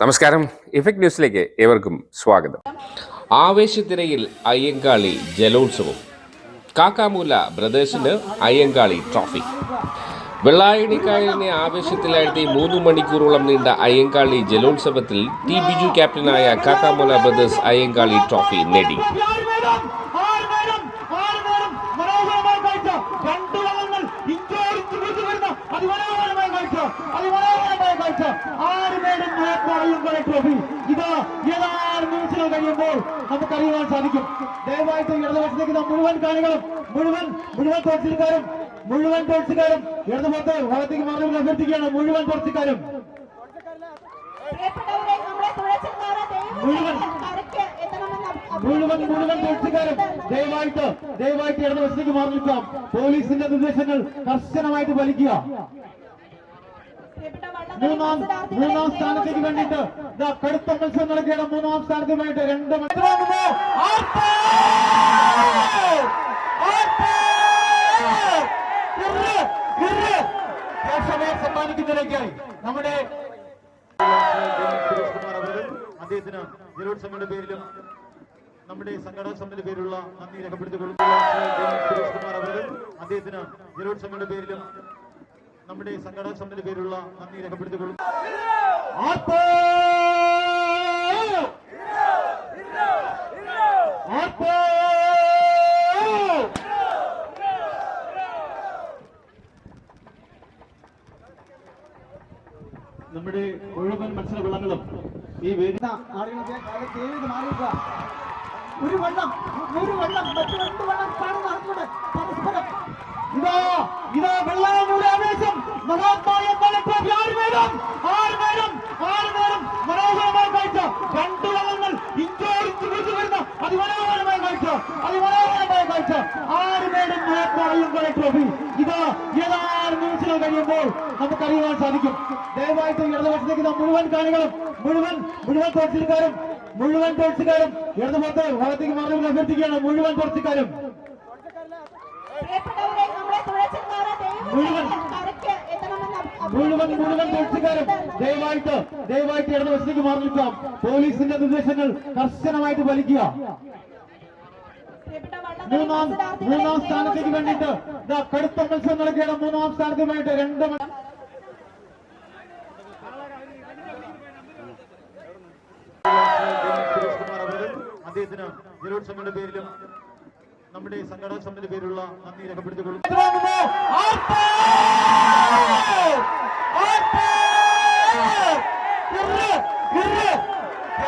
നമസ്കാരം. ഇഫക്ട് ന്യൂസിലേക്ക് ഏവർക്കും സ്വാഗതം. ആവേശത്തിരയിൽ അയ്യങ്കാളി ജലോത്സവം. കാക്കാമൂല ബ്രദേഴ്സിന് അയ്യങ്കാളി ട്രോഫി. വെള്ളായണിക്കായലിനെ ആവേശത്തിലാഴ്ത്തി മൂന്ന് മണിക്കൂറോളം നീണ്ട അയ്യങ്കാളി ജലോത്സവത്തിൽ ടി ബിജു ക്യാപ്റ്റനായ കാക്കാമൂല ബ്രദേഴ്സ് അയ്യങ്കാളി ട്രോഫി നേടി ആർമേടം ആർമേടം ആർമേടം മനോഹരമായ കാഴ്ച രണ്ട് വള്ളങ്ങൾ ഇഞ്ചോടിച്ച് വീഴ്ച വരുന്ന അതിമനോഹരമായ കാഴ്ച അതിമനോഹരമായ കാഴ്ച ആർമേടം ട്രോഫി. ഇത് ഏതാനും നിമിഷങ്ങൾ കഴിയുമ്പോൾ നമുക്കറിയാൻ സാധിക്കും. ദയവായിട്ട് ഇടതുപക്ഷത്തേക്ക് മുഴുവൻ കാണികളും മുഴുവൻ മുഴുവൻ തോൽസിക്കാരും മുഴുവൻ തോൽസിക്കാരും ഇടതുപക്ഷത്തെ ഭാഗത്തേക്ക് മാറി അഭ്യർത്ഥിക്കുകയാണ് മുഴുവൻ തോൽസിക്കാരും മുഴുവൻ മുഴുവൻ മുഴുവൻ ടോർച്ചുകാരും ദയവായിട്ട് ദയവായിട്ട് ഇടതുവശത്തേക്ക് മാറി നിൽക്കാം പോലീസിന്റെ നിർദ്ദേശങ്ങൾ കർശനമായിട്ട് പാലിക്കുക. മൂന്നാം മൂന്നാം സ്ഥാനത്തേക്ക് വേണ്ടിയിട്ട് കടുത്ത മത്സരം നടക്കുകയാണ് മൂന്നാം സ്ഥാനത്തിന് വേണ്ടിയിട്ട് രണ്ട് മത്സരം സമ്മാനിക്കുന്നതിലേക്കായി നമ്മുടെ അദ്ദേഹത്തിന് ജലോത്സവയുടെ പേരിലും നമ്മുടെ സംഘടനാ സമിതിയുടെ പേരിലുള്ള നന്ദി രേഖപ്പെടുത്തിക്കൊള്ളുന്നു സുരേഷ് കുമാർ അവരുടെ അദ്ദേഹത്തിന് ജലോത്സവയുടെ പേരിലും നമ്മുടെ സംഘടനാ സമിതി പേരിലുള്ള നന്ദി! ആർപ്പ്! നമ്മുടെ മുഴുവൻ മത്സര വെള്ളങ്ങളും ഈ വേദന ആളുകളൊക്കെ ഏത് മാറിയില്ല ഒരു വെള്ളം ഒരു വെള്ളം മറ്റു രണ്ട് വെള്ളം കാണുന്ന ആളുകളുടെ പരസ്പരം ഇതാ ഇതാ മഹാത്മായ ട്രോഫി ആറുപേരും ആറുപേരും ആറുപേരും മനോഹരമായ കാഴ്ച. രണ്ട് ഇഞ്ചോടിച്ച് വീഴ്ച വരുന്ന അതിമനോഹരമായ കാഴ്ച. അതിമനോഹരമായ കാഴ്ച. ആറുപേരും മഹാത്മായ ട്രോഫി? ഇത് ഏതാനും നിമിഷങ്ങൾ കഴിയുമ്പോൾ നമുക്കറിയാൻ സാധിക്കും. ദയവായിട്ട് ഇടതുപക്ഷത്തേക്ക് മുഴുവൻ കാണികളും മുഴുവൻ മുഴുവൻ ടോർച്ചുകാരും മുഴുവൻ ടോർച്ചുകാരും ഇടതുപക്ഷത്തെ ഭാഗത്തേക്ക് മാറി അഭ്യർത്ഥിക്കുകയാണ് മുഴുവൻ തുഴച്ചിൽക്കാരെ മുഴുവൻ. മുഴുവൻ മുഴുവൻ പോലീസുകാരും ദയവായിട്ട് ദയവായിട്ട് ഇടതുവശത്തേക്ക് മാറി നിൽക്കാം. പോലീസിന്റെ നിർദ്ദേശങ്ങൾ കർശനമായിട്ട് പാലിക്കുക. മൂന്നാം മൂന്നാം സ്ഥാനത്തേക്ക് വേണ്ടിയിട്ട് കടുത്ത മത്സരം നടക്കുകയാണ്. മൂന്നാം സ്ഥാനത്തിന് വേണ്ടിയിട്ട് രണ്ട് അദ്ദേഹത്തിന് ജലോത്സവന്റെ പേരിലും നമ്മുടെ സംഘടന സമിതിയുടെ പേരിലുള്ള നന്ദി രേഖപ്പെടുത്തിക്കൊള്ളു